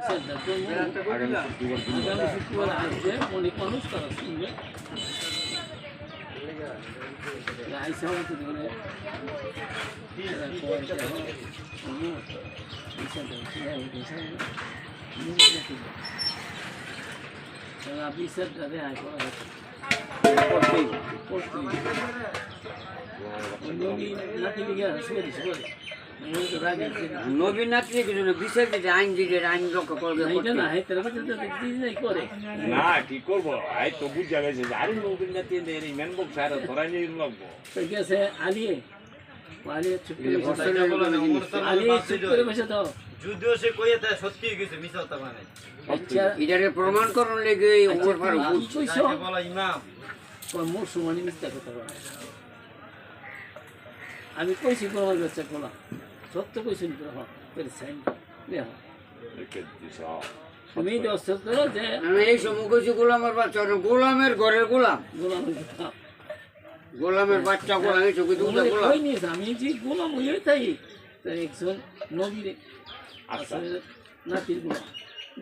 আগামী শুক্রবার আসবে অনেক মানুষ তারা শুনবে আইসা হয়তো ধরে এরা কয় যে, "হুম, পয়সা দাও, ছেলে আমি পয়সা দেব না।" নিজে দেখে দাও। তারা বিচারটা রেহাই করা হচ্ছে। করতেই ওই নবী নাতি লিগে সুপারিশ করে ওই তো রাগে আছে। নবীন নাতি কিছু না বিচার দিতে আইন দিতে আইন রক্ষা করবে না, এটা না হেতের বাচ্চা তো দিদি করে না কি করব আই তো বুঝা গেছে যে আরে নবীন নাতি এর মেন বক সারা ধরাই নিয়ে লাগবো তো গেছে আলিয়ে আলিয়ে চুপ করে বসে হোস্টেলে দাও। বলে না, আলিয়ে চুপ করে বসে দাও যদিও সে কইয়ে দেয় সত্যি গেছে মিছা কথা মানে আচ্ছা এটারে প্রমাণ করুন লেগে ওমর ফারুক কি বলা ইমাম মোর সমানি মিথ্যা কথা বলে আমি কইছি প্রমাণ করছে কোলা সত্য কইছি নি হ্যাঁ করে সাইন দেখো একে দিছ তুমি তো অস্বস্ত যে আমি এই সময় কইছি গোলামের বাচ্চা গোলামের ঘরের গোলাম গোলাম গোলামের বাচ্চা গোলাম এই চোখে গোলাম আমি যে গোলাম হয়ে থাকি একজন নবীর নাতির গোলাম।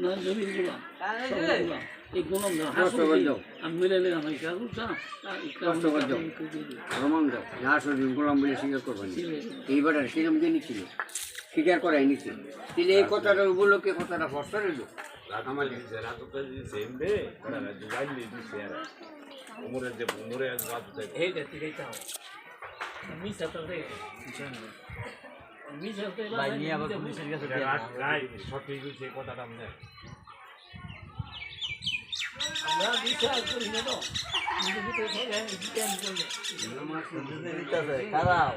না সবার গোলাম এই দাও। আমি মিলে নিলাম এই এই কষ্ট করে দাও। না আসলে গোলাম বলে স্বীকার করবেন এইবার সেরকম যে নিছিল স্বীকার করাই নিছিল তাহলে এই কথাটা উপলক্ষে কথাটা ফসল এলো আমাদের ভাই নিয়ে আবার পুলিশের কাছে সঠিক কথাটা খারাপ।